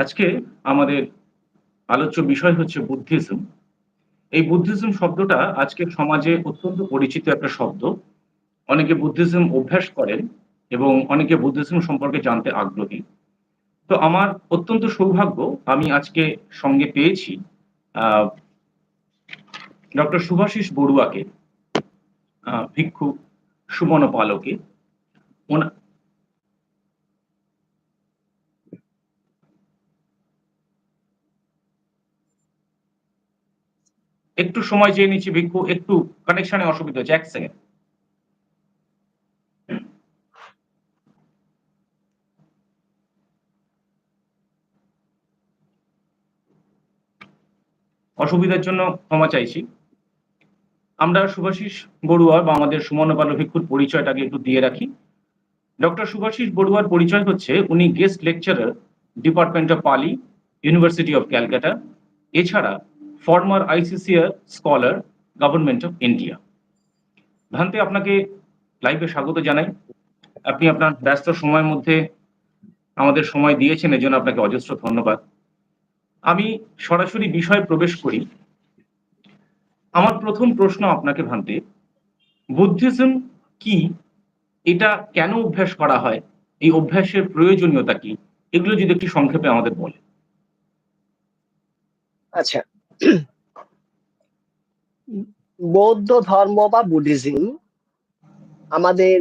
আজকে আমাদের আলোচ্য বিষয় হচ্ছে বুদ্ধিজম। এই বুদ্ধিজম শব্দটা আজকে সমাজে অত্যন্ত পরিচিত একটা শব্দ। অনেকে বুদ্ধিজম অভ্যাস করেন এবং অনেকে বুদ্ধিজম সম্পর্কে জানতে আগ্রহী। তো আমার অত্যন্ত সৌভাগ্য, আমি আজকে সঙ্গে পেয়েছি ডক্টর সুভাষিস বড়ুয়াকে ভিক্ষু সুমন পালকে। একটু সময় চেয়ে নিচ্ছি ভিক্ষু, একটু কানেকশনে অসুবিধা হচ্ছে, এক সেকেন্ড অসুবিধার জন্য ক্ষমা চাইছি। আমরা সুভাষিস বড়ুয়া বা আমাদের সুমন পাল ভিক্ষুর পরিচয়টাকে একটু দিয়ে রাখি। ডক্টর সুভাষিস বড়ুয়ার পরিচয় হচ্ছে, উনি guest lecturer department of Pali university of Calcutta এছাড়া former ICCR scholar government of India Bhante আপনাকে লাইভে স্বাগত জানাই। আপনি আপনার ব্যস্ত সময়ের মধ্যে আমাদের সময় দিয়েছেন, এজন্য আপনাকে অজস্র ধন্যবাদ। আমি সরাসরি বিষয়ে প্রবেশ করি। আমার প্রথম প্রশ্ন আপনাকে ভান্তে, বুদ্ধিজম কি? এটা কেন অভ্যাস করা হয়? এই অভ্যাসের প্রয়োজনীয়তা কি? এগুলো যদি একটু সংক্ষেপে আমাদের বলে আচ্ছা বৌদ্ধ ধর্ম বা বুদ্ধিজম আমাদের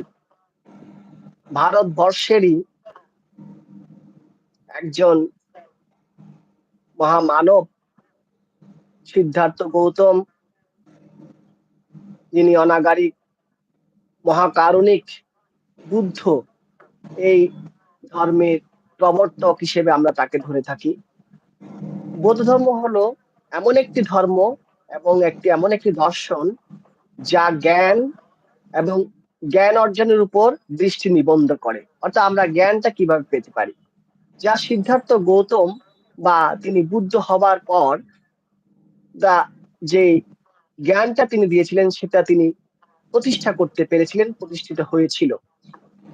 ভারতবর্ষেরই একজন মহামানব সিদ্ধার্থ গৌতম, যিনি অনাগারিক মহাকারণিক বুদ্ধ, এই ধর্মের প্রবর্তক হিসেবে আমরা তাকে ধরে থাকি। বৌদ্ধ ধর্ম হলো এমন একটি ধর্ম এবং একটি, এমন একটি দর্শন যা জ্ঞান এবং জ্ঞান অর্জনের উপর দৃষ্টি নিবন্ধ করে। অর্থাৎ আমরা জ্ঞানটা কীভাবে পেতে পারি? যা সিদ্ধার্থ গৌতম বা তিনি বুদ্ধ হবার পর দা, যে জ্ঞানটা তিনি দিয়েছিলেন, সেটা তিনি প্রতিষ্ঠা করতে পেরেছিলেন, প্রতিষ্ঠিত হয়েছিল।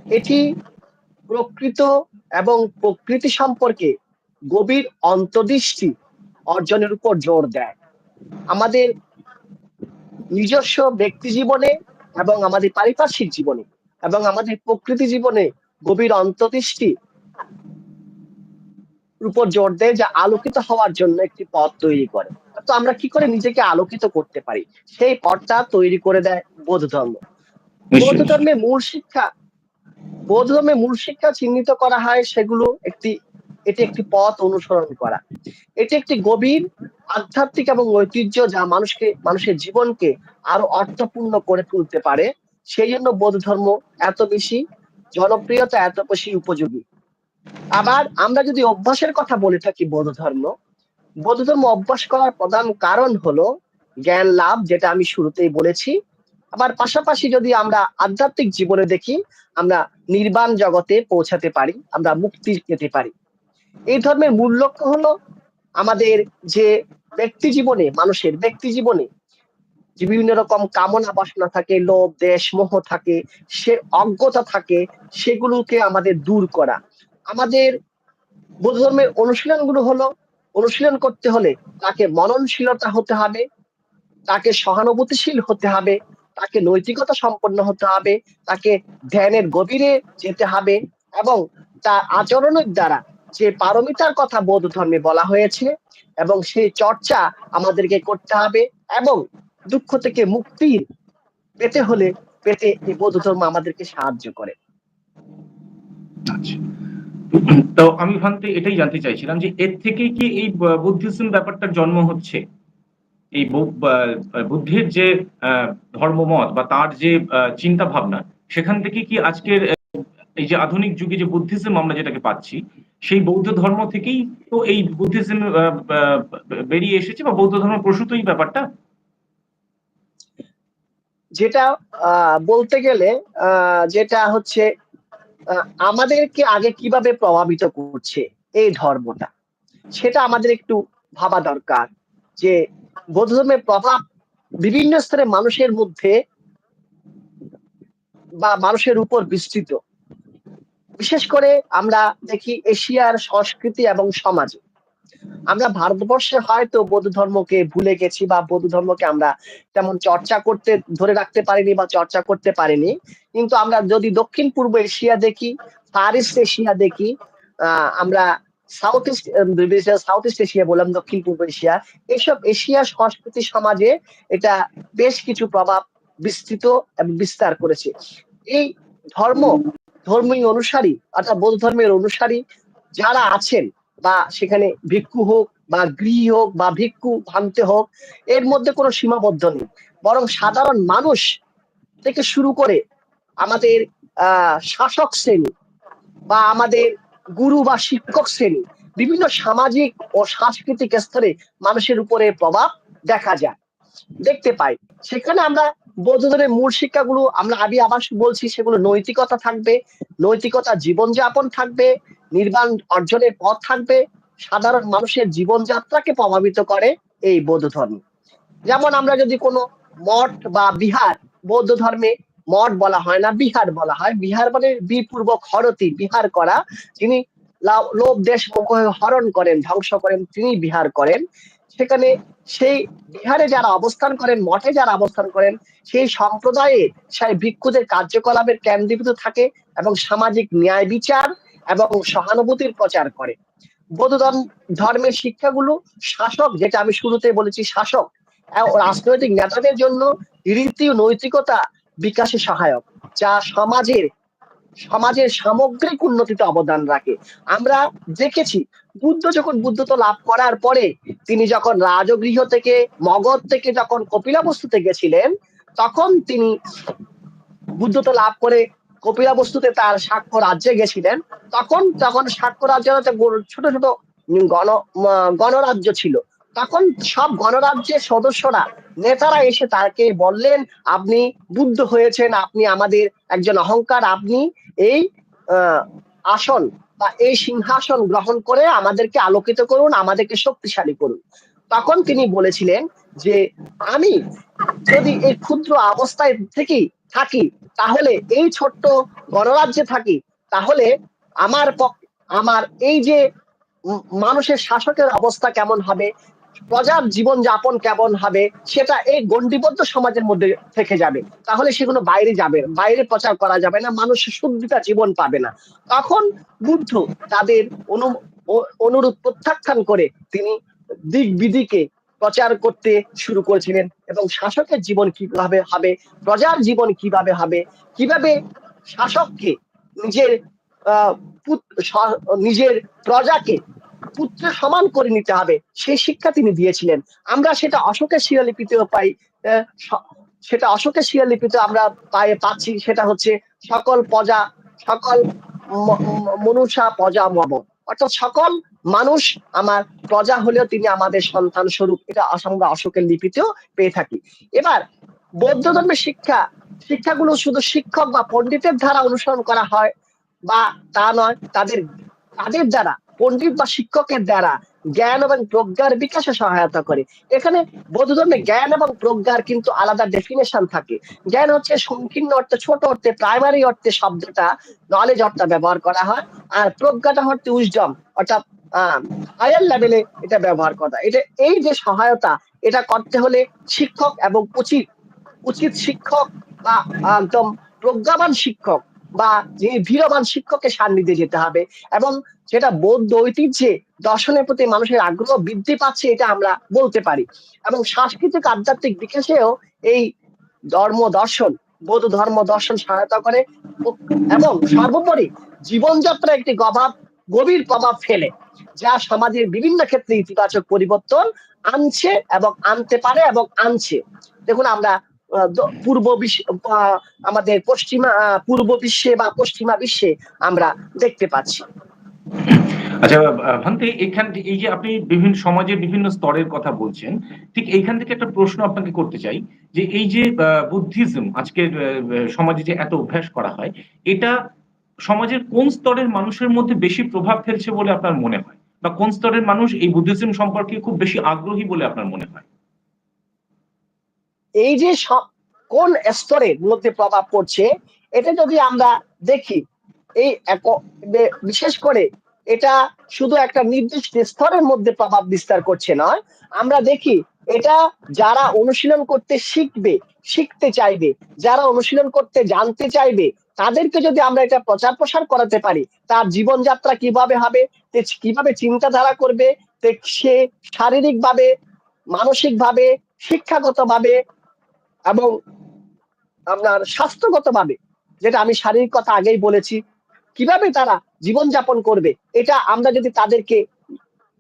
এটি প্রকৃত এবং প্রকৃতি সম্পর্কে গভীর অন্তর্দৃষ্টি অর্জনের উপর জোর দেয়। আমাদের নিজস্ব ব্যক্তি জীবনে এবং আমাদের পারিপার্শ্বিক জীবনে এবং আমাদের প্রকৃতি জীবনে গভীর অন্তর্দৃষ্টি উপর জোর দেয় যা আলোকিত হওয়ার জন্য একটি পথ তৈরি করে। তো আমরা কি করে নিজেকে আলোকিত করতে পারি? সেই পথটা তৈরি করে দেয় বৌদ্ধ ধর্ম। বৌদ্ধ ধর্মের মূল শিক্ষা বৌদ্ধ ধর্মের মূল শিক্ষা চিহ্নিত করা হয় সেগুলো একটি এটি একটি পথ অনুসরণ করা। এটি একটি গভীর, আধ্যাত্মিক এবং ঐতিহ্য যা মানুষকে, মানুষের জীবনকে আরও অর্থপূর্ণ করে তুলতে পারে। সেই জন্য বৌদ্ধ ধর্ম এত বেশি জনপ্রিয়তা, এত বেশি উপযোগী। আবার আমরা যদি অভ্যাসের কথা বলে থাকি বৌদ্ধ ধর্ম বৌদ্ধ ধর্ম অভ্যাস করার প্রধান কারণ হলো জ্ঞান লাভ, যেটা আমি শুরুতেই বলেছি। আবার পাশাপাশি যদি আমরা আধ্যাত্মিক জীবনে দেখি, আমরা নির্বাণ জগতে পৌঁছাতে পারি, আমরা মুক্তি পেতে পারি। এই ধর্মের মূল লক্ষ্য হলো আমাদের যে ব্যক্তি জীবনে, মানুষের ব্যক্তি জীবনে যে বিভিন্ন রকম কামনা বাসনা থাকে, লোভ, দেশ, মোহ থাকে, সে অজ্ঞতা থাকে, সেগুলোকে আমাদের দূর করা। আমাদের বৌদ্ধ ধর্মের অনুশীলনগুলো হলো, অনুশীলন করতে হলে তাকে মননশীলতা হতে হবে, তাকে সহানুভূতিশীল হতে হবে, তাকে নৈতিকতা সম্পন্ন হতে হবে, তাকে ধ্যানের গভীরে যেতে হবে এবং তার আচরণের দ্বারা যে পারমিতার কথা বৌদ্ধ ধর্মে বলা হয়েছে এবং সেই চর্চা আমাদেরকে করতে হবে এবং দুঃখ থেকে মুক্তি পেতে হলে পেতে এই বৌদ্ধ ধর্ম আমাদেরকে সাহায্য করে। আচ্ছা। তো আমি ভান্তে এটাই জানতে চাইছিলাম যে এর থেকে কি এই বুদ্ধিজম ব্যাপারটার জন্ম হচ্ছে? এই বুদ্ধির যে ধর্মমত বা তার যে চিন্তা ভাবনা সেখান থেকে কি আজকের এই যে আধুনিক যুগে যে বুদ্ধিজম আমরা যেটাকে পাচ্ছি, সেই বৌদ্ধ ধর্ম থেকেই তো এই বুদ্ধিজম বেরিয়ে এসেছে বা বৌদ্ধ ধর্ম প্রসূত এই ব্যাপারটা? যেটা বলতে গেলে যেটা হচ্ছে আমাদেরকে আগে কীভাবে প্রভাবিত করছে এই ধর্মটা, সেটা আমাদের একটু ভাবা দরকার। যে বৌদ্ধ ধর্মের প্রভাব বিভিন্ন স্তরে মানুষের মধ্যে বা মানুষের উপর বিস্তৃত। বিশেষ করে আমরা দেখি এশিয়ার সংস্কৃতি এবং সমাজে। আমরা ভারতবর্ষে হয়তো বৌদ্ধ ধর্মকে ভুলে গেছি বা বৌদ্ধ ধর্মকে আমরা তেমন চর্চা করতে, ধরে রাখতে পারিনি বা চর্চা করতে পারিনি। কিন্তু আমরা যদি দক্ষিণ পূর্ব এশিয়া দেখি, ফার ইস্ট এশিয়া দেখি আমরা south east south east Asia বললাম, দক্ষিণ পূর্ব এশিয়া এইসব এশিয়া সংস্কৃতি সমাজে এটা বেশ কিছু প্রভাব বিস্তৃত এবং বিস্তার করেছে। এই ধর্ম ধর্মীয় অনুসারী অর্থাৎ বৌদ্ধ ধর্মের অনুসারী যারা আছেন বা সেখানে ভিক্ষু হোক বা গৃহী হোক বা ভিক্ষু, ভাঙতে হোক, এর মধ্যে কোনো সীমাবদ্ধ নেই। বরং সাধারণ মানুষ থেকে শুরু করে আমাদের শাসক শ্রেণি বা আমাদের গুরু বা শিক্ষক শ্রেণি, বিভিন্ন সামাজিক ও সাংস্কৃতিক স্তরে মানুষের উপরে প্রভাব দেখা যায়। দেখতে পাই। সেখানে আমরা বৌদ্ধ ধর্মের মূল শিক্ষাগুলো আমরা আগে আবার বলছি, সেগুলো নৈতিকতা থাকবে, নৈতিকতা জীবনযাপন থাকবে, নির্বাণ অর্জনের পথ থাকবে, সাধারণ মানুষের জীবনযাত্রাকে প্রভাবিত করে এই বৌদ্ধ ধর্ম যেমন আমরা যদি কোনো মঠ বা বিহার বৌদ্ধ ধর্মে মঠ বলা হয় না, বিহার বলা হয়। বিহার মানে বিপূর্বক হরতি বিহার করা। যিনি লোভ দেশ হরণ করেন, ধ্বংস করেন, তিনি বিহার করেন। সেখানে সেই বিহারে যারা অবস্থান করেন, মঠে যারা অবস্থান করেন, সেই সম্প্রদায়ে সেই ভিক্ষুদের কার্যকলাপের কেন্দ্রীভূত থাকে এবং সামাজিক ন্যায় বিচার এবং সহানুভূতির প্রচার করে। বৌদ্ধ ধর্মের শিক্ষাগুলো শাসক, যেটা আমি শুরুতে বলেছি, শাসক রাজনৈতিক নেতাদের জন্য রীতি ও নৈতিকতা বিকাশে সহায়ক, যা সমাজের সমাজের সামগ্রিক উন্নতিতে অবদান রাখে। আমরা দেখেছি, বুদ্ধ যখন বুদ্ধত্ব লাভ করার পরে, তিনি যখন রাজগৃহ থেকে, মগধ থেকে যখন কপিলাবস্তুতে গেছিলেন, তখন তিনি বুদ্ধত্ব লাভ করে কপিলাবস্তুতে তার সাক্ষ্য রাজ্যে গেছিলেন। তখন তখন সাক্ষ্য রাজ্য ছোট ছোট গণ, গণরাজ্য ছিল। তখন সব গণরাজ্যের সদস্যরা, নেতারা এসে তাকে বললেন, আপনি বুদ্ধ হয়েছেন, আপনি আমাদের একজন অহংকার, আপনি এই আসন বা এই সিংহাসন গ্রহণ করে আমাদেরকে আলোকিত করুন, আমাদেরকে শক্তিশালী করুন। তখন তিনি বলেছিলেন যে, আমি যদি এই ক্ষুদ্র অবস্থায় থেকে থাকি, তাহলে এই ছোট্ট গণরাজ্যে থাকি, তাহলে আমার আমার এই যে মানুষের শাসকের অবস্থা কেমন হবে? প্রজার জীবন যাপন কেমন হবে, সেটা এই গণ্ডিবদ্ধ সমাজের মধ্যে থেকে যাবে। তাহলে সেগুলো বাইরে যাবে, বাইরে প্রচার করা যাবে না, মানুষ শুদ্ধিতা জীবন পাবে না। তখন বুদ্ধ তাদের অনু অনুরোধ প্রত্যাখ্যান করে তিনি দিক বিদিকে প্রচার করতে শুরু করেছিলেন এবং শাসকের জীবন কীভাবে হবে, প্রজার জীবন কীভাবে হবে, কীভাবে শাসককে নিজের নিজের প্রজাকে পুত্রের সমান করে নিতে হবে। সেই শিক্ষা তিনি দিয়েছিলেন। আমরা সেটা অশোকের শিলালিপিতেও পাই সেটা অশোকের শিলালিপিতে আমরা পাই, পাচ্ছি। সেটা হচ্ছে সকল প্রজা, সকল মনুষা প্রজা মব অর্থাৎ সকল মানুষ আমার প্রজা হলেও তিনি আমাদের সন্তান স্বরূপ। এটা আমরা অশোকের লিপিতেও পেয়ে থাকি। এবার বৌদ্ধ ধর্মের শিক্ষা, শিক্ষাগুলো শুধু শিক্ষক বা পণ্ডিতের দ্বারা অনুসরণ করা হয় বা তা নয়, তাদের তাদের দ্বারা পণ্ডিত বা শিক্ষকের দ্বারা জ্ঞান এবং প্রজ্ঞার বিকাশে সহায়তা করে। এখানে বৌদ্ধ ধর্মে জ্ঞান এবং প্রজ্ঞার কিন্তু আলাদা ডেফিনেশন থাকে। জ্ঞান হচ্ছে সংকীর্ণ অর্থে, ছোট অর্থে প্রাইমারি অর্থে শব্দটা নলেজ অর্থে ব্যবহার করা হয়। আর প্রজ্ঞাটা হচ্ছে উইজডম অর্থাৎ হায়ার লেভেলে এটা ব্যবহার করা এটা, এই যে সহায়তা, এটা করতে হলে শিক্ষক এবং উচিত উচিত শিক্ষক বা একদম প্রজ্ঞাবান শিক্ষক বা, যিনি ধীরবান শিক্ষকের সান্নিধ্যে যেতে হবে। এবং সেটা বৌদ্ধ ঐতিহ্যে দর্শনের প্রতি মানুষের আগ্রহ বৃদ্ধি পাচ্ছে, এটা আমরা বলতে পারি। এবং সাংস্কৃতিক, আধ্যাত্মিক বিকাশেও এই ধর্ম দর্শন, বৌদ্ধ ধর্ম দর্শন সহায়তা করে এবং সর্বোপরি জীবনযাত্রা একটি গভাব গভীর প্রভাব ফেলে, যা সমাজের বিভিন্ন ক্ষেত্রে ইতিবাচক পরিবর্তন আনছে এবং আনতে পারে এবং আনছে। দেখুন, আমরা পূর্ব বিশ্ব আমাদের পশ্চিমা পূর্ব বিশ্বে বা পশ্চিমা বিশ্বে আমরা দেখতে পাচ্ছি। আচ্ছা ভান্তে, এখান এই যে আপনি বিভিন্ন সমাজের বিভিন্ন স্তরের কথা বলছেন, ঠিক এইখান থেকে একটা প্রশ্ন আপনাকে করতে চাই, যে এই যে বুদ্ধিজম, আজকের সমাজে যে এত অভ্যাস করা হয়, এটা সমাজের কোন স্তরের মানুষের মধ্যে বেশি প্রভাব ফেলছে বলে আপনার মনে হয়? বা কোন স্তরের মানুষ এই বুদ্ধিজম সম্পর্কে খুব বেশি আগ্রহী বলে আপনার মনে হয়? এই যে কোন স্তরের মধ্যে প্রভাব পড়ছে, এটা যদি আমরা দেখি এই বিশেষ করে এটা শুধু একটা নির্দিষ্ট স্তরের মধ্যে প্রভাব বিস্তার করছে নয়। আমরা দেখি এটা যারা অনুশীলন করতে শিখবে, শিখতে চাইবে, যারা অনুশীলন করতে জানতে চাইবে, তাদেরকে যদি আমরা এটা প্রচার প্রসার করাতে পারি, তার জীবনযাত্রা কীভাবে হবে কীভাবে চিন্তাধারা করবে সে শারীরিকভাবে, মানসিকভাবে, শিক্ষাগতভাবে এবং আপনার স্বাস্থ্যগতভাবে, যেটা আমি শারীরিক কথা আগেই বলেছি কীভাবে তারা জীবনযাপন করবে? এটা আমরা যদি তাদেরকে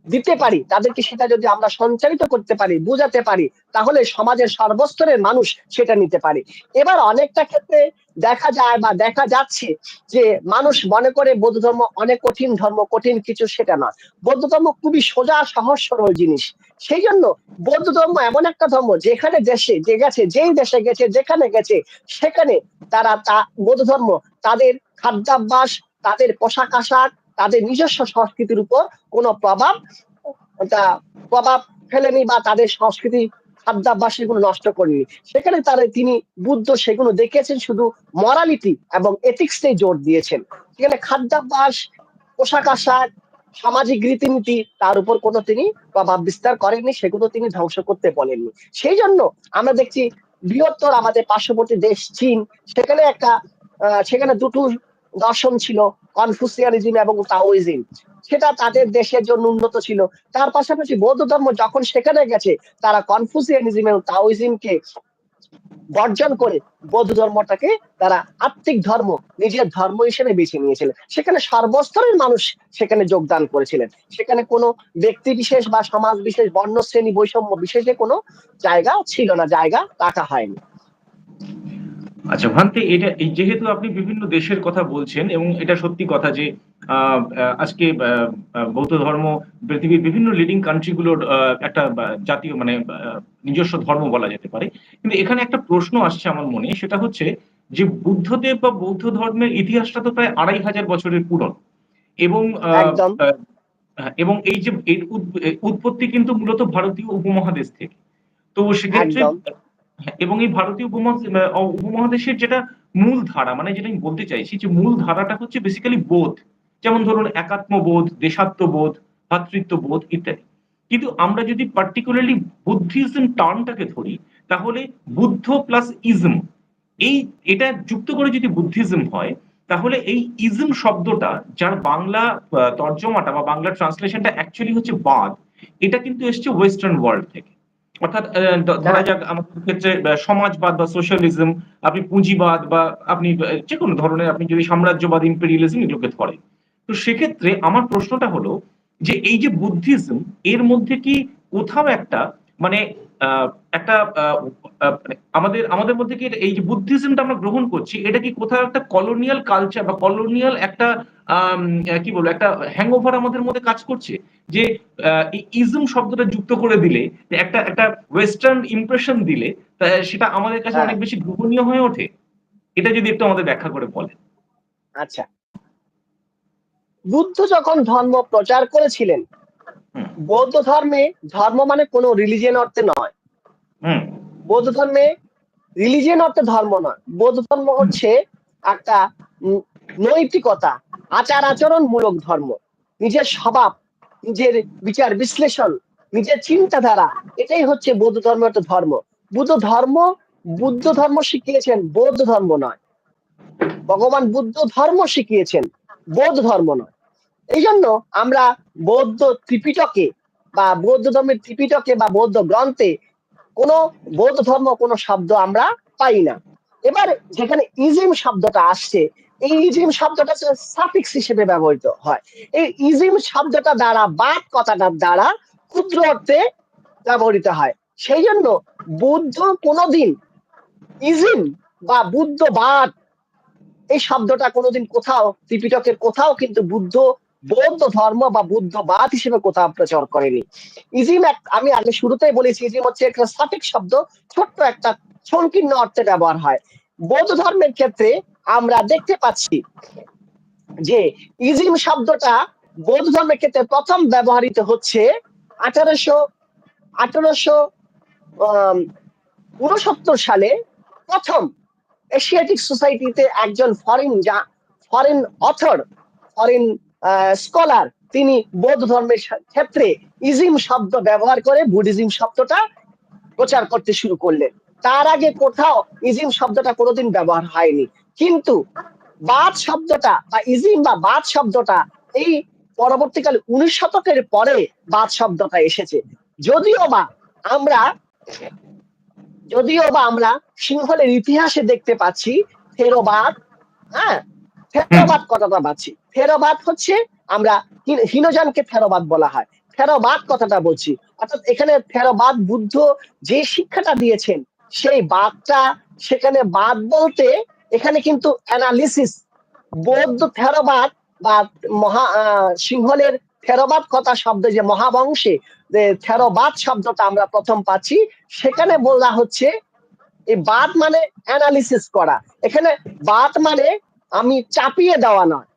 দিতে পারি, তাদেরকে সেটা যদি আমরা সঞ্চারিত করতে পারি, বোঝাতে পারি, তাহলে সমাজের সর্বস্তরের মানুষ সেটা নিতে পারে। এবার অনেকটা ক্ষেত্রে দেখা যায় বা দেখা যাচ্ছে যে মানুষ মনে করে বৌদ্ধ ধর্ম অনেক কঠিন ধর্ম, কঠিন কিছু সেটা না। বৌদ্ধ ধর্ম খুবই সোজা সহজ সরল জিনিস। সেই জন্য বৌদ্ধ ধর্ম এমন একটা ধর্ম যেখানে দেশে, যে গেছে, যেই দেশে গেছে, যেখানে গেছে, সেখানে তারা তা, বৌদ্ধ ধর্ম তাদের খাদ্যাভ্যাস তাদের পোশাক আশাক, তাদের নিজস্ব সংস্কৃতির উপর কোনো প্রভাব প্রভাব ফেলেনি বা তাদের সংস্কৃতি খাদ্যাভ্যাস সেগুলো নষ্ট করেনি। সেখানে তারা তিনি বুদ্ধ, সেগুলো দেখিয়েছেন, শুধু মরালিটি এবং এথিক্সে জোর দিয়েছেন। সেখানে খাদ্যাভ্যাস পোশাক আশাক, সামাজিক রীতিনীতি, তার উপর কোনো তিনি প্রভাব বিস্তার করেননি, সেগুলো তিনি ধ্বংস করতে বলেননি। সেই জন্য আমরা দেখছি বৃহত্তর আমাদের পার্শ্ববর্তী দেশ চীন, সেখানে একটা সেখানে দুটো দর্শন ছিল কনফুসিয়ানিজম এবং তাওইজম সেটা তাদের দেশের জন্য উন্নত ছিল। তার পাশাপাশি বৌদ্ধ ধর্ম যখন সেখানে গেছে, তারা কনফুসিয়ানিজম এবং তাওইজমকে বর্জন করে বৌদ্ধ ধর্মটাকে তারা আত্মিক ধর্ম, নিজের ধর্ম হিসেবে বেছে নিয়েছিলেন। সেখানে সর্বস্তরের মানুষ সেখানে যোগদান করেছিলেন। সেখানে কোনো ব্যক্তি বিশেষ বা সমাজ বিশেষ বর্ণ শ্রেণি বৈষম্য বিশেষে কোনো জায়গা ছিল না, জায়গা রাখা হয়নি। আচ্ছা ভান্তে এটা এই যেহেতু আপনি বিভিন্ন দেশের কথা বলছেন এবং এটা সত্যি কথা যে আজকে বৌদ্ধ ধর্ম পৃথিবীর বিভিন্ন লিডিং কান্ট্রিগুলোর একটা জাতীয় মানে নিজস্ব ধর্ম বলা যেতে পারে। কিন্তু এখানে একটা প্রশ্ন আসছে আমার মনে সেটা হচ্ছে যে বুদ্ধদেব বা বৌদ্ধ ধর্মের ইতিহাসটা তো প্রায় আড়াই হাজার বছরের পুরনো। এবং এবং এই যে উৎপত্তি কিন্তু মূলত ভারতীয় উপমহাদেশ থেকে। তো সেক্ষেত্রে এবং এই ভারতীয় উপমহাদেশের যেটা মূল ধারা মানে যেটা আমি বলতে চাইছি যে মূল ধারাটা হচ্ছে বেসিক্যালি বোধ। যেমন ধরুন একাত্মবোধ, দেশাত্মবোধ, ভাতৃত্ববোধ ইত্যাদি। কিন্তু আমরা যদি পার্টিকুলারলি বুদ্ধিজম টার্মটাকে ধরি, তাহলে বুদ্ধ প্লাস ইজম এই এটা যুক্ত করে যদি বুদ্ধিজম হয়, তাহলে এই ইজম শব্দটা, যার বাংলা তর্জমাটা বা বাংলা ট্রান্সলেশনটা অ্যাকচুয়ালি হচ্ছে বাদ, এটা কিন্তু এসছে ওয়েস্টার্ন ওয়ার্ল্ড থেকে। অর্থাৎ ধরা যাক আমাদের ক্ষেত্রে সমাজবাদ বা সোশ্যালিজম আপনি পুঁজিবাদ বা আপনি যে কোনো ধরনের আপনি যদি সাম্রাজ্যবাদ ইম্পেরিয়ালিজম এগুলোকে ধরেন তো সেক্ষেত্রে আমার প্রশ্নটা হলো যে এই যে বুদ্ধিজম এর মধ্যে কি কোথাও একটা মানে একটা মানে আমাদের আমাদের মধ্যে কি এই যে বুদ্ধিজমটা আমরা গ্রহণ করছি এটা কি কোথাও একটা কলোনিয়াল কালচার বা কলোনিয়াল একটা কি বলব একটা হ্যাংওভার আমাদের মধ্যে কাজ করছে যে ইজম শব্দটা যুক্ত করে দিলে একটা একটা ওয়েস্টার্ন ইমপ্রেশন দিলে সেটা আমাদের কাছে হ্যাঁ। অনেক বেশি গ্রহণীয় হয়ে ওঠে এটা যদি একটু আমাদের ব্যাখ্যা করে বলেন আচ্ছা বুদ্ধ যখন ধর্ম প্রচার করেছিলেন। বৌদ্ধ ধর্মে ধর্ম মানে কোনো রিলিজিয়ান অর্থে নয়। বৌদ্ধ ধর্মে রিলিজিয়ান অর্থে ধর্ম নয়। বৌদ্ধ ধর্ম হচ্ছে একটা নৈতিকতা আচার আচরণ মূলক ধর্ম। নিজের স্বভাব নিজের বিচার বিশ্লেষণ নিজের চিন্তাধারা এটাই হচ্ছে বৌদ্ধ ধর্ম একটা ধর্ম। বুদ্ধ ধর্ম বুদ্ধ ধর্ম শিখিয়েছেন বৌদ্ধ ধর্ম নয়। ভগবান বুদ্ধ ধর্ম শিখিয়েছেন বৌদ্ধ ধর্ম নয়। এই জন্য আমরা বৌদ্ধ ত্রিপিটকে বা বৌদ্ধ ধর্মের ত্রিপিটকে বা বৌদ্ধ গ্রন্থে কোন বৌদ্ধ ধর্ম, কোন শব্দ আমরা পাই না। এবার যেখানে ইজিম শব্দটা আসছে, এই ইজিম শব্দটা সাফিক্স হিসেবে ব্যবহৃত হয়। এই ইজিম শব্দটা দ্বারা বাদ কথাটার দ্বারা ক্ষুদ্র অর্থে ব্যবহৃত হয়। সেই জন্য বুদ্ধ কোনোদিন ইজিম বা বুদ্ধবাদ এই শব্দটা কোনোদিন কোথাও, ত্রিপিটকের কোথাও কিন্তু বুদ্ধ বৌদ্ধ ধর্ম বা বুদ্ধবাদ হিসেবে কোথাও প্রচার করেনি। ইজিম এক, আমি আগে শুরুতেই বলেছি, ইজিম হচ্ছে একটা সঠিক শব্দ, ছোট্ট একটা সংকীর্ণ অর্থে ব্যবহার হয়। বৌদ্ধ ধর্মের ক্ষেত্রে আমরা দেখতে পাচ্ছি যে ইজিম শব্দটা বৌদ্ধ ধর্মের ক্ষেত্রে প্রথম ব্যবহৃত হচ্ছে আঠারোশো আঠারোশো উনসত্তর সালে প্রথম এশিয়াটিক সোসাইটিতে একজন ফরেন যা, ফরেন অথর, ফরেন স্কলার তিনি বৌদ্ধ ধর্মের ক্ষেত্রে ইজিম শব্দ ব্যবহার করে বুদ্ধিজম শব্দটা প্রচার করতে শুরু করলেন। তার আগে কোথাও ইজিম শব্দটা কোনোদিন ব্যবহার হয়নি। কিন্তু বাদ শব্দটা বা ইজিম বা বাদ শব্দটা এই পরবর্তীকালে উনিশ শতকের পরে বাদ শব্দটা এসেছে। যদিও বা আমরা, যদিও বা আমরা সিংহলের ইতিহাসে দেখতে পাচ্ছি ফেরোবাদ হ্যাঁ ফেরোবাদ কথাটা পাচ্ছি ফেরোবাদ হচ্ছে আমরা হীন- হীনযানকে ফেরোবাদ বলা হয়। ফেরোবাদ কথাটা বলছি। অর্থাৎ এখানে ফেরোবাদ বুদ্ধ যে শিক্ষাটা দিয়েছেন সেই বাদটা সেখানে বাদ বলতে এখানে কিন্তু অ্যানালিসিস বৌদ্ধ থেরবাদ বা মহা সিংহলের থেরবাদ কথা শব্দ যে মহাবংশে যে থেরবাদ শব্দটা আমরা প্রথম পাচ্ছি সেখানে বলা হচ্ছে এই বাদ মানে অ্যানালিসিস করা। এখানে বাদ মানে আমি চাপিয়ে দেওয়া নয়।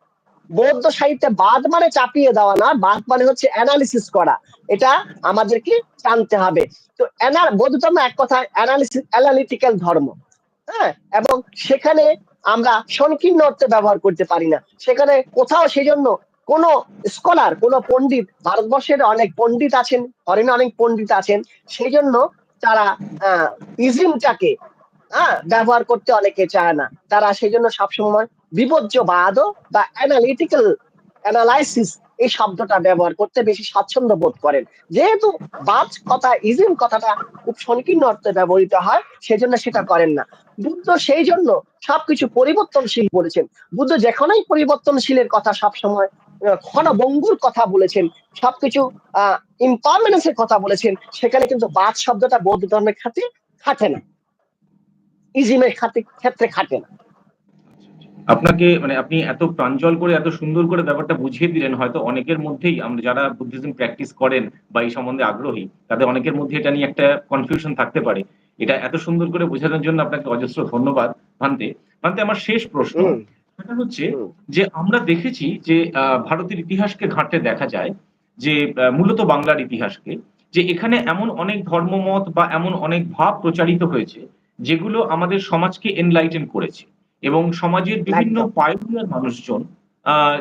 বৌদ্ধ সাহিত্যে বাদ মানে চাপিয়ে দেওয়া না, বাদ মানে হচ্ছে অ্যানালিসিস করা। এটা আমাদেরকে জানতে হবে। তো বৌদ্ধ ধর্ম এক কথা অ্যানালিসিস অ্যানালিটিক্যাল ধর্ম। হ্যাঁ? এবং সেখানে আমরা সংকীর্ণ অর্থে ব্যবহার করতে পারি না। সেখানে কোথাও সেই জন্য কোন স্কলার কোন পণ্ডিত, ভারতবর্ষের অনেক পণ্ডিত আছেন ফরেনে অনেক পণ্ডিত আছেন সেই জন্য তারা ইজিমটাকে হ্যাঁ ব্যবহার করতে অনেকে চায় না। তারা সেই জন্য সবসময় বিপর্যবাদ বা অ্যানালিটিক্যাল অ্যানালাইসিস এই শব্দটা ব্যবহার করতে বেশি স্বাচ্ছন্দ্য বোধ করেন। যেহেতু বাজ কথা, ইজিম কথাটা খুব সংকীর্ণ অর্থে ব্যবহৃত হয়, সেজন্য সেটা করেন না। বুদ্ধ সেই জন্য সবকিছু পরিবর্তনশীল বলেছেন। বুদ্ধ যেখানেই পরিবর্তনশীলের কথা সবসময় ক্ষণবঙ্গুর কথা বলেছেন, সবকিছু, আহ ইম্পারমানেন্সের কথা বলেছেন, সেখানে কিন্তু বাদ শব্দটা বৌদ্ধ ধর্মের খাতে খাটে না। ইজিমের খাতে ক্ষেত্রে খাটে না। আপনাকে মানে আপনি এত প্রাঞ্জল করে এত সুন্দর করে ব্যাপারটা বুঝিয়ে দিলেন হয়তো অনেকের মধ্যেই আমরা যারা বুদ্ধিজম প্র্যাকটিস করেন বা এই সম্বন্ধে আগ্রহী তাদের অনেকের মধ্যে এটা নিয়ে একটা কনফিউশন থাকতে পারে। এটা এত সুন্দর করে বোঝানোর জন্য আপনাকে অজস্র ধন্যবাদ ভান্তে। ভান্তে আমার শেষ প্রশ্ন। সেটা হচ্ছে যে আমরা দেখেছি যে আহ, ভারতের ইতিহাসকে ঘাঁটতে দেখা যায় যে মূলত বাংলার ইতিহাসকে যে এখানে এমন অনেক ধর্মমত বা এমন অনেক ভাব প্রচারিত হয়েছে যেগুলো আমাদের সমাজকে এনলাইটেন করেছে এবং সমাজের বিভিন্ন। পায়োনিয়ার মানুষজন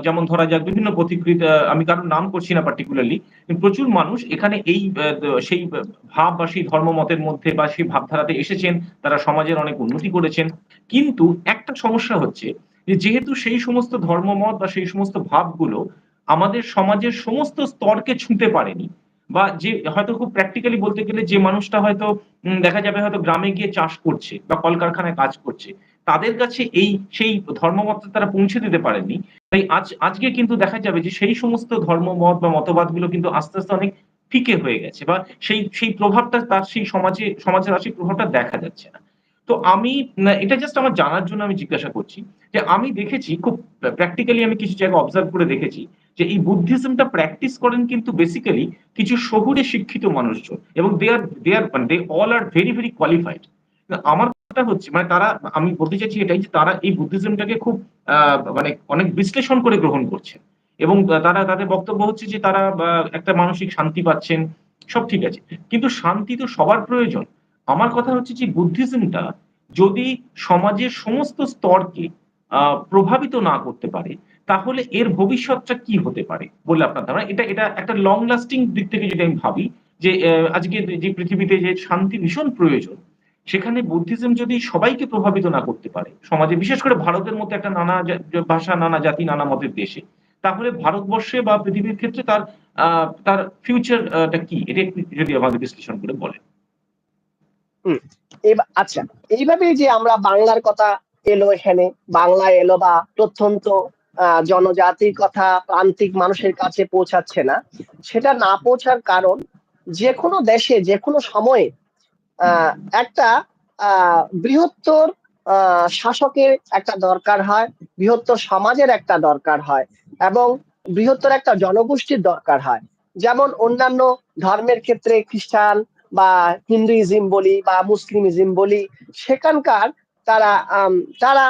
যেমন ধরা যাক বিভিন্ন পথিকৃত আমি কারোর নাম করছি না পার্টিকুলারলি প্রচুর মানুষ এখানে এই সেই ভাব বা সেই ধর্মমতের মধ্যে বা সেই ভাবধারাতে এসেছেন তারা সমাজের অনেক উন্নতি করেছেন কিন্তু একটা সমস্যা হচ্ছে যে যেহেতু সেই সমস্ত ধর্মমত বা সেই সমস্ত ভাবগুলো আমাদের সমাজের সমস্ত স্তরকে ছুঁতে পারেনি বা যে হয়তো খুব প্র্যাকটিক্যালি বলতে গেলে যে মানুষটা হয়তো দেখা যাবে হয়তো গ্রামে গিয়ে চাষ করছে বা কলকারখানায় কাজ করছে, তাদের কাছে এই সেই ধর্মমতটা তারা পৌঁছে দিতে পারেননি তাই আজ, আজকে কিন্তু দেখা যাবে যে সেই সমস্ত ধর্মমত বা মতবাদগুলো কিন্তু আস্তে আস্তে অনেক ফিকে হয়ে গেছে বা সেই সেই প্রভাবটা তার সেই সমাজে, সমাজের আর সেই প্রভাবটা দেখা যাচ্ছে না। তো আমি এটা জাস্ট আমার জানার জন্য আমি জিজ্ঞাসা করছি যে আমি দেখেছি, খুব প্র্যাকটিক্যালি আমি কিছু জায়গা অবজার্ভ করে দেখেছি যে এই বুদ্ধিজমটা প্র্যাকটিস করেন কিন্তু বেসিক্যালি কিছু শহুরে শিক্ষিত মানুষজন এবং দে আর দে আর মানে they all are very very qualified আমার কথা হচ্ছে মানে তারা, আমি বলতে চাইছি এটাই যে তারা এই বুদ্ধিজমটাকে খুব মানে অনেক বিশ্লেষণ করে গ্রহণ করছেন। এবং তারা, তাদের বক্তব্য হচ্ছে যে তারা একটা মানসিক শান্তি পাচ্ছেন, সব ঠিক আছে। কিন্তু শান্তি তো সবার প্রয়োজন। আমার কথা হচ্ছে যে বুদ্ধিজমটা যদি সমাজের সমস্ত স্তরকে প্রভাবিত না করতে পারে তাহলে এর ভবিষ্যৎটা কি হতে পারে? বলে আপনার ধারণা। এটা এটা একটা লং লাস্টিং দিক থেকে যদি আমি ভাবি, যে আজকে যে পৃথিবীতে যে শান্তি ভীষণ প্রয়োজন, সেখানে বুদ্ধিজম যদি সবাইকে প্রভাবিত না করতে পারে, সমাজে, বিশেষ করে ভারতের মতো একটা নানা ভাষা, নানা জাতি, নানা মতের দেশে, তাহলে ভারতবর্ষে বা পৃথিবীর ক্ষেত্রে তার তার ফিউচারটা কি? এটা যদি আমাদের বিশ্লেষণ করে বলেন। আচ্ছা। এইভাবে যে আমরা বাংলার কথা এলো এখানে, বাংলা এলো বা প্রত্যন্ত জনজাতির কথা, প্রান্তিক মানুষের কাছে পৌঁছাচ্ছে না। সেটা না পৌঁছার কারণ যে কোনো দেশে যে কোনো সময়ে একটা বৃহত্তর শাসকের একটা দরকার হয়, বৃহত্তর সমাজের একটা দরকার হয় এবং বৃহত্তর একটা জনগোষ্ঠীর দরকার হয়। যেমন অন্যান্য ধর্মের ক্ষেত্রে খ্রিস্টান বা হিন্দুইজম বলি বা মুসলিমিজম বলি, সেখানকার তারা তারা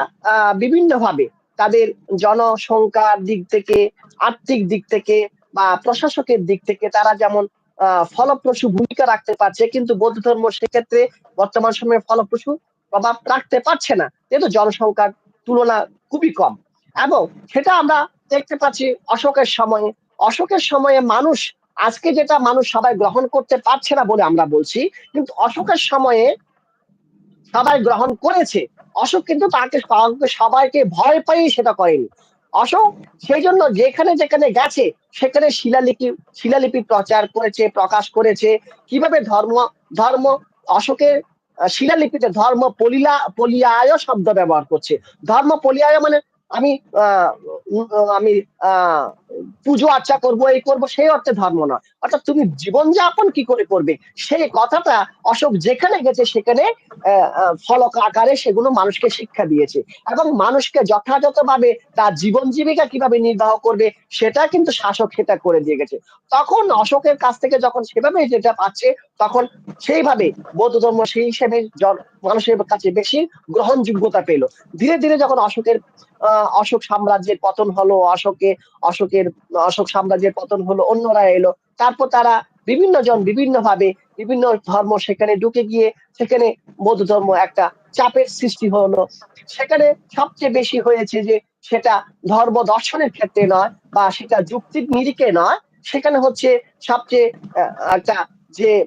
বিভিন্ন ভাবে তাদের জনসংখ্যার দিক থেকে, আর্থিক দিক থেকে বা প্রশাসকের দিক থেকে তারা যেমন ফলপ্রসূ ভূমিকা রাখতে পারছে, কিন্তু বৌদ্ধ ধর্ম সেক্ষেত্রে বর্তমান সময়ে ফলপ্রসূ প্রভাব রাখতে পারছে না। যেহেতু জনসংখ্যার তুলনা খুবই কম। এবং সেটা আমরা দেখতে পাচ্ছি অশোকের সময়ে। অশোকের সময়ে মানুষ, আজকে যেটা মানুষ সবাই গ্রহণ করতে পারছে না বলে আমরা বলছি, কিন্তু অশোকের সময়ে সবাই গ্রহণ করেছে। অশোক কিন্তু তাকে সবাইকে ভয় পাই সেটা করেনি। অশোক সেই জন্য যেখানে যেখানে গেছে সেখানে শিলালিপি শিলালিপি প্রচার করেছে প্রকাশ করেছে। কীভাবে ধর্ম ধর্ম অশোকের শিলালিপিতে ধর্ম পলিলা পলিয়ায় শব্দ ব্যবহার করছে। ধর্ম পলিয়ায় মানে আমি আমি আহ, পুজো আর্চা করব, এই করব, সেই অর্থে ধর্ম নয়। অর্থাৎ তুমি জীবনযাপন কি করে করবে, সেই কথাটা অশোক যেখানে গেছে সেখানে ফলক আকারে সেগুলো মানুষকে শিক্ষা দিয়েছে। এবং মানুষকে যথাযথভাবে তার জীবন জীবিকা কীভাবে নির্বাহ করবে, সেটা কিন্তু শাসক সেটা করে দিয়ে গেছে। তখন অশোকের কাছ থেকে যখন সেভাবে যেটা পাচ্ছে, তখন সেইভাবে বৌদ্ধ ধর্ম সেই হিসেবে মানুষের কাছে বেশি গ্রহণযোগ্যতা পেল। ধীরে ধীরে যখন অশোকের অশোক সাম্রাজ্যের পতন হলো, অশোকে অশোকে অশোকের অশোক সাম্রাজ্যের পতন হলো, অন্যরা এলো। তারপর তারা বিভিন্ন জন বিভিন্ন ভাবে বিভিন্ন ধর্ম সেখানে ঢুকে গিয়ে, সেখানে বৌদ্ধ ধর্ম একটা চাপের সৃষ্টি হলো। সেখানে সবচেয়ে বেশি হয়েছে যে, সেটা ধর্ম দর্শনের ক্ষেত্রে নয়, বা সেটা যুক্তির নিরিখে নয়। সেখানে হচ্ছে সবচেয়ে একটা যে,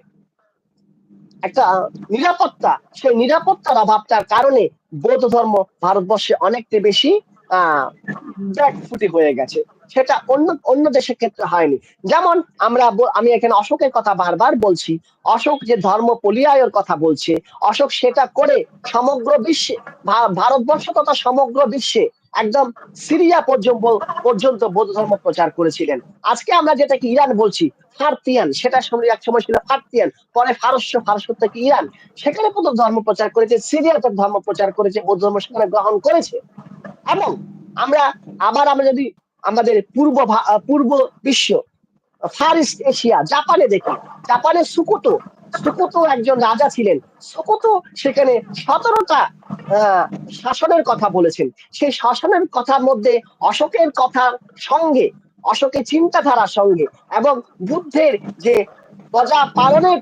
একটা নিরাপত্তা, সেই নিরাপত্তার অভাবটার কারণে বৌদ্ধ ধর্ম ভারতবর্ষে অনেকটা বেশি, আহ, ব্যাকফুটি হয়ে গেছে। সেটা অন্য অন্য দেশের ক্ষেত্রে হয়নি। যেমন আমরা আমি এখানে অশোকের কথা বারবার বলছি, অশোক যে ধর্ম পলিয়ায়ের কথা বলছে, অশোক সেটা করে সমগ্র বিশ্বে ভারতবর্ষ তথা সমগ্র বিশ্বে একদম সিরিয়া পর্যন্ত পর্যন্ত বৌদ্ধ ধর্ম প্রচার করেছিলেন। আজকে আমরা যেটাকে ইরান বলছি, ফার্তিয়ান, সেটা সময় এক সময় ছিল ফার্তিয়ান, পরে ফারস্য ফারস্য থেকে ইরান। সেখানে প্রথম ধর্ম প্রচার করেছে, সিরিয়াতে ধর্ম প্রচার করেছে, বৌদ্ধ ধর্ম সেখানে গ্রহণ করেছে। এবং আমরা, আবার আমরা যদি আমাদের পূর্ব পূর্ব বিশ্ব, ফার ইস্ট এশিয়া, জাপানে দেখি জাপানে সুকোতো সুকোতো একজন রাজা ছিলেন। সুকোতো সেখানে সতেরোটা শাসনের কথা বলেছেন। সেই শাসনের কথার মধ্যে অশোকের কথার সঙ্গে, অশোকের চিন্তাধারার সঙ্গে এবং বুদ্ধের যে প্রজা পালনের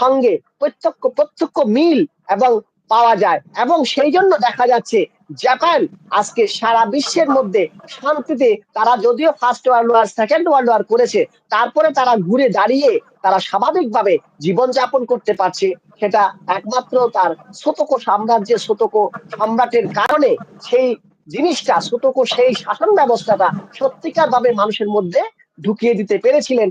সঙ্গে প্রত্যক্ষ প্রত্যক্ষ মিল এবং পাওয়া যায়। এবং সেই জন্য দেখা যাচ্ছে জাপান আজকে সারা বিশ্বের মধ্যে শান্তিতে তারা যদিও first world war second world war করেছে, তারপরে তারা ঘুরে দাঁড়িয়ে তারা স্বাভাবিকভাবে জীবনযাপন করতে পারছে। সেটা একমাত্র তার শতক সাম্রাজ্যের শতক সম্রাটের কারণে সেই জিনিসটা, শতক সেই শাসন ব্যবস্থাটা সত্যিকার ভাবে মানুষের মধ্যে ঢুকিয়ে দিতে পেরেছিলেন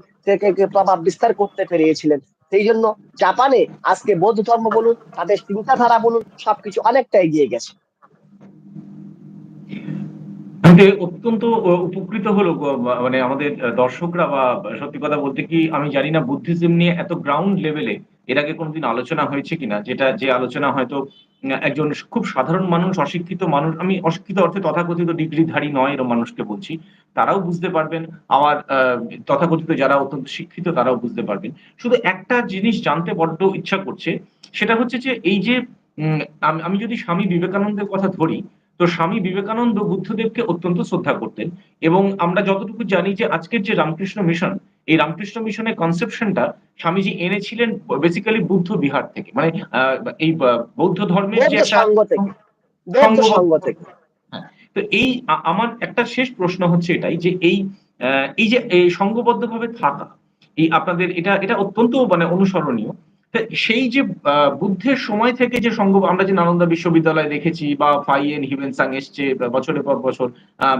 প্রভাব বিস্তার করতে পেরেছিলেন। সেই জন্য জাপানে আজকে বৌদ্ধ ধর্ম বলুন, তাদের চিন্তাধারা বলুন, সবকিছু অনেকটা এগিয়ে গেছে। আমাকে অত্যন্ত উপকৃত হলো মানে আমাদের দর্শকরা বা সত্যি কথা বলতে কি আমি জানি না বুদ্ধিজম নিয়ে এত গ্রাউন্ড লেভেলে এর আগে কোনোদিন আলোচনা হয়েছে কিনা যেটা যে আলোচনা হয়তো একজন খুব সাধারণ মানুষ অশিক্ষিত মানুষ আমি অশিক্ষিত অর্থে তথাকথিত ডিগ্রিধারী নয় এরকম মানুষকে বলছি তারাও বুঝতে পারবেন আহ, তথাকথিত যারা অত্যন্ত শিক্ষিত তারাও বুঝতে পারবেন। শুধু একটা জিনিস জানতে বড্ড ইচ্ছা করছে সেটা হচ্ছে যে এই যে আমি যদি স্বামী বিবেকানন্দের কথা ধরি তো স্বামী বিবেকানন্দ বুদ্ধদেবকে অত্যন্ত শ্রদ্ধা করতেন এবং আমরা যতটুকু জানি যে আজকের যে রামকৃষ্ণ মিশন এই রামকৃষ্ণ মিশনের কনসেপশনটা স্বামীজি এনেছিলেন বেসিক্যালি বুদ্ধ বিহার থেকে। মানে এই বৌদ্ধ ধর্মের যে একটা থেকে। তো এই আমার একটা শেষ প্রশ্ন হচ্ছে এটাই যে এই এই যে সংঘবদ্ধভাবে থাকা এই আপনাদের এটা এটা অত্যন্ত মানে অনুসরণীয়। সেই যে বুদ্ধের সময় থেকে যে সংঘ আমরা যে নালন্দা বিশ্ববিদ্যালয়ে দেখেছি বা ফাইয়েন হিউয়েনসাং এসছে বছরের পর বছর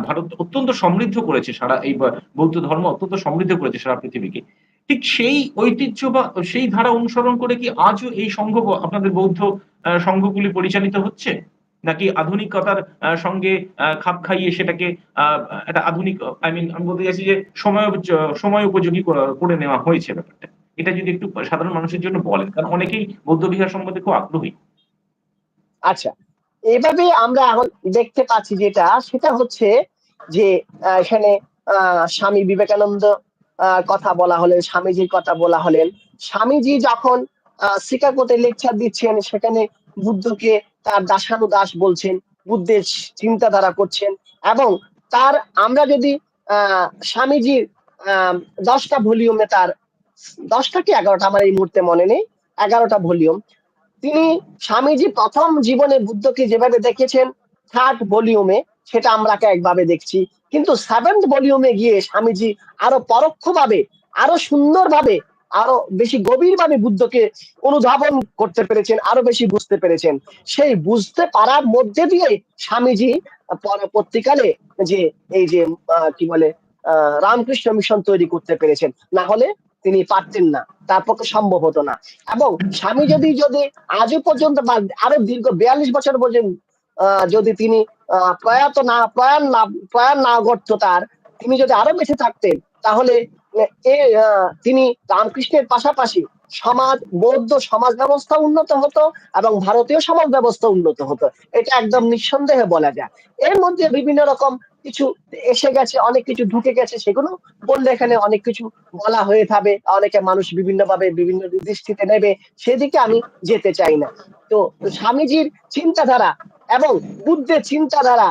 ভারত অত্যন্ত সমৃদ্ধ করেছে সারা, এই বৌদ্ধ ধর্ম অত্যন্ত সমৃদ্ধ করেছে সারা পৃথিবীকে। ঠিক সেই ঐতিহ্য বা সেই ধারা অনুসরণ করে কি আজও এই সংঘ আপনাদের বৌদ্ধ সংঘগুলি পরিচালিত হচ্ছে? নাকি আধুনিকতার সঙ্গে খাপ খাইয়ে সেটাকে একটা আধুনিক আই মিন আমি বলতে চাইছি যে সময় সময় উপযোগী করে নেওয়া হয়েছে ব্যাপারটা। এটা যদি একটু সাধারণ মানুষের জন্য বলেন, কারণ অনেকেই বৌদ্ধ বিহার সম্বন্ধে খুব আগ্রহী। আচ্ছা এভাবে আমরা এখন দেখতে পাচ্ছি যেটা, সেটা হচ্ছে যে এখানে স্বামী বিবেকানন্দ কথা বলা হলেন, স্বামীজির কথা বলা হলেন। স্বামীজি যখন শিকাগোতে লেকচার দিচ্ছেন, সেখানে বুদ্ধকে তার দাসানুদাস বলছেন, বুদ্ধের চিন্তাধারা করছেন, এবং তার, আমরা যদি স্বামীজির দশটা ভলিউমে তার দশটা কি এগারোটা আমার এই মুহূর্তে মনে নেই। এগারোটা ভলিউম। তিনি স্বামীজি প্রথম জীবনে বুদ্ধকে যেভাবে দেখেছেন থার্ড ভলিউমে সেটা আমরা একভাবে দেখছি। কিন্তু সেভেন্থ ভলিউমে গিয়ে স্বামীজি আরও পরোক্ষভাবে, আরও সুন্দরভাবে, আরও বেশি গভীরভাবে বুদ্ধকে অনুধাবন করতে পেরেছেন, আরও বেশি বুঝতে পেরেছেন। সেই বুঝতে পারার মধ্যে দিয়ে স্বামীজি পরবর্তীকালে যে, এই যে কি বলে রামকৃষ্ণ মিশন তৈরি করতে পেরেছেন। না হলে তিনি পারতেন না, তার পক্ষে সম্ভব হতো না। এবং স্বামী যদি যদি আজও পর্যন্ত বা আরও দীর্ঘ বিয়াল্লিশ বছর পর্যন্ত যদি তিনি প্রয়াত না, প্রয়াণ না প্রয়াণ না ঘটতো তার, তিনি যদি আরও বেঁচে থাকতেন, তাহলে এ তিনি রামকৃষ্ণের পাশাপাশি সমাজ, বৌদ্ধ সমাজ ব্যবস্থা উন্নত হতো এবং ভারতীয় সমাজ ব্যবস্থা উন্নত হতো। এটা একদম নিঃসন্দেহে বলা যায়। এর মধ্যে বিভিন্ন রকম কিছু এসে গেছে, অনেক কিছু ঢুকে গেছে, সেগুলো বললে এখানে অনেক কিছু বলা হয়ে থাকবে অনেকে মানুষ বিভিন্ন ভাবে বিভিন্ন দৃষ্টিতে নেবে, সেদিকে আমি যেতে চাই না। তো স্বামীজির চিন্তাধারা এবং বুদ্ধের চিন্তাধারা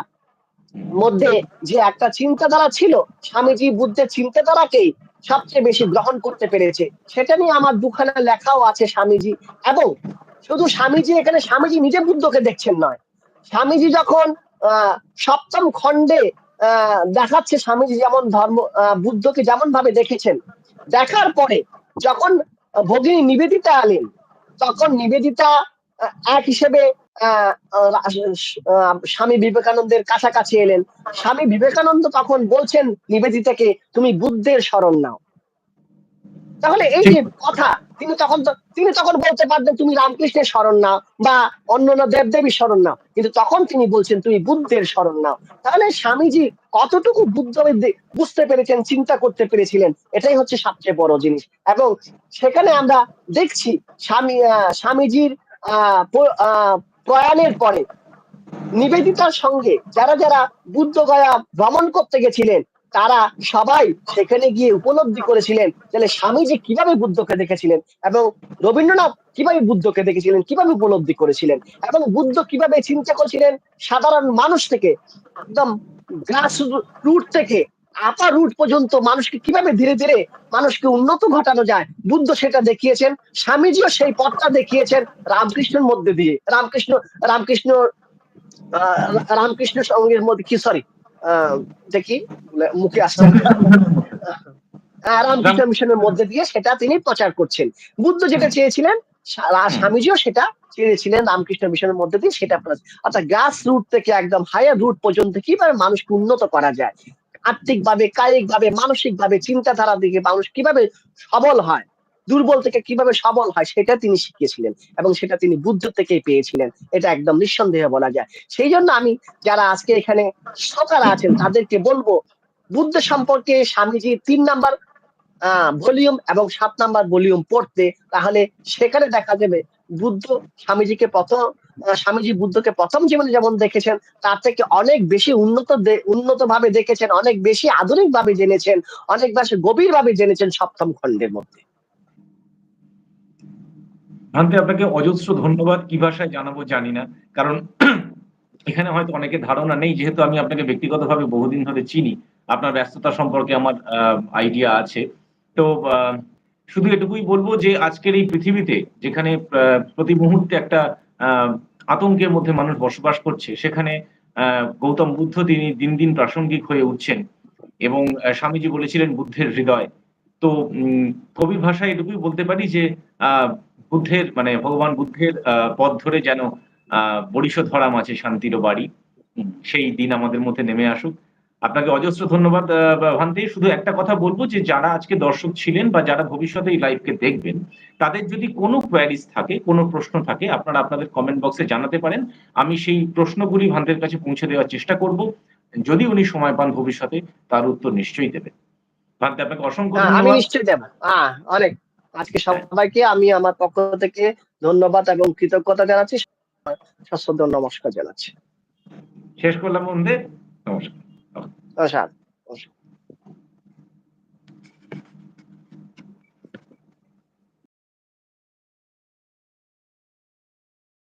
মধ্যে যে একটা চিন্তাধারা ছিল, স্বামীজি বুদ্ধের চিন্তাধারাকেই সবচেয়ে বেশি গ্রহণ করতে পেরেছে। সেটা নিয়ে আমার দুখানা লেখাও আছে স্বামীজি, এবং শুধু স্বামীজি, এখানে স্বামীজি নিজে বুদ্ধকে দেখছেন নয়। স্বামীজি যখন সপ্তম খণ্ডে দেখাচ্ছে স্বামীজি যেমন ধর্ম বুদ্ধকে যেমন ভাবে দেখেছেন। দেখার পরে যখন ভগিনী নিবেদিতা আলেন তখন নিবেদিতা এক হিসেবে স্বামী বিবেকানন্দের কাছাকাছি এলেন। স্বামী বিবেকানন্দ তখন বলছেন নিবেদিতাকে, তুমি বুদ্ধের শরণ নাও। তাহলে এই যে কথা তিনি তখন তিনি তখন বলতে পারতেন তুমি রামকৃষ্ণের শরণ নাও বা অন্যান্য দেবদেবীর শরণ নাও। কিন্তু তখন তিনি বলছেন তুমি বুদ্ধের শরণ নাও। তাহলে স্বামীজি কতটুকু বুদ্ধ বুঝতে পেরেছেন চিন্তা করতে পেরেছিলেন এটাই হচ্ছে সবচেয়ে বড় জিনিস। এবং সেখানে আমরা দেখছি স্বামী আহ, স্বামীজির আহ, আহ, প্রয়াণের পরে নিবেদিতার সঙ্গে যারা যারা বুদ্ধ গয়া ভ্রমণ করতে গেছিলেন তারা সবাই সেখানে গিয়ে উপলব্ধি করেছিলেন তাহলে স্বামীজি কীভাবে বুদ্ধকে দেখেছিলেন এবং রবীন্দ্রনাথ কীভাবে বুদ্ধকে দেখেছিলেন, কীভাবে উপলব্ধি করেছিলেন এবং বুদ্ধ কীভাবে চিন্তা করেছিলেন, সাধারণ মানুষ থেকে একদম গ্রাস রুট থেকে আপার রুট পর্যন্ত মানুষকে কীভাবে ধীরে ধীরে মানুষকে উন্নত ঘটানো যায়, বুদ্ধ সেটা দেখিয়েছেন, স্বামীজিও সেই পথটা দেখিয়েছেন রামকৃষ্ণের মধ্যে দিয়ে, রামকৃষ্ণ রামকৃষ্ণ রামকৃষ্ণ সঙ্গের মধ্যে, কি সরি দেখি মুখে আসছে। রামকৃষ্ণ মিশনের মধ্যে দিয়ে সেটা তিনি প্রচার করছেন। বুদ্ধ যেটা চেয়েছিলেন স্বামীজিও সেটা চেয়েছিলেন রামকৃষ্ণ মিশনের মধ্যে দিয়ে সেটা প্রচার- অর্থাৎ গ্রাস রুট থেকে একদম হায়ার রুট পর্যন্ত কীভাবে মানুষকে উন্নত করা যায়? আর্থিক ভাবে কায়িক ভাবে মানসিক ভাবে চিন্তাধারা দিকে মানুষ কীভাবে সবল হয়? দুর্বল থেকে কীভাবে সবল হয় সেটা তিনি শিখিয়েছিলেন এবং সেটা তিনি বুদ্ধ থেকেই পেয়েছিলেন। এটা একদম নিঃসন্দেহে বলা যায়। সেই জন্য আমি যারা আজকে এখানে সকাল আছেন, তাদেরকে বলব, বুদ্ধ সম্পর্কে স্বামীজি তিন নাম্বার ভলিউম এবং সাত নাম্বার ভলিউম পড়তে, তাহলে সেখানে দেখা যাবে বুদ্ধ স্বামীজিকে প্রথম স্বামীজি বুদ্ধকে প্রথম জীবনে যেমন দেখেছেন, তার থেকে অনেক বেশি উন্নত উন্নত ভাবে দেখেছেন, অনেক বেশি আধুনিক ভাবে জেনেছেন, অনেক বেশি গভীর ভাবে জেনেছেন সপ্তম খণ্ডের মধ্যে। ভান্তে আপনাকে অজস্র ধন্যবাদ কি ভাষায় জানাব জানি না। কারণ এখানে হয়তো অনেকে ধারণা নেই, যেহেতু আমি আপনাকে ব্যক্তিগতভাবে বহুদিন ধরে চিনি, আপনার ব্যস্ততা সম্পর্কে আমার আইডিয়া আছে। তো শুধু এটুকুই বলব যে আজকের এই পৃথিবীতে যেখানে প্রতি মুহূর্তে একটা আতঙ্কের মধ্যে মানুষ বসবাস করছে, সেখানে গৌতম বুদ্ধ তিনি দিন দিন প্রাসঙ্গিক হয়ে উঠছেন এবং স্বামীজি বলেছিলেন বুদ্ধের হৃদয়। তো কবির ভাষায় এটুকুই বলতে পারি যে বুদ্ধের মানে ভগবান বুদ্ধের পথ ধরে যেন আহ বরিশ ধরা মাছে শান্তির বাড়ি। সেই দিন আমাদের মধ্যে নেমে আসুক। আপনাকে অজস্র ধন্যবাদ ভান্তি। শুধু একটা কথা বলব যে যারা আজকে দর্শক ছিলেন বা যারা ভবিষ্যতে এই লাইভকে দেখবেন তাদের যদি কোনো কোয়ারিজ থাকে কোনো প্রশ্ন থাকে আপনারা আপনাদের কমেন্ট বক্সে জানাতে পারেন। আমি সেই প্রশ্নগুলি ভান্তের কাছে পৌঁছে দেওয়ার চেষ্টা করব। যদি উনি সময় পান ভবিষ্যতে তার উত্তর নিশ্চয়ই দেবেন। ভান্তে আপনাকে অসংখ্য আমি ধন্যবাদ। নিশ্চয়ই দেবো। অনেক। আজকে সবাইকে আমি আমার পক্ষ থেকে ধন্যবাদ এবং কৃতজ্ঞতা জানাচ্ছি। সশ্রদ্ধ নমস্কার জানাচ্ছি। শেষ করলাম বন্ধু। নমস্কার। নমস্কার।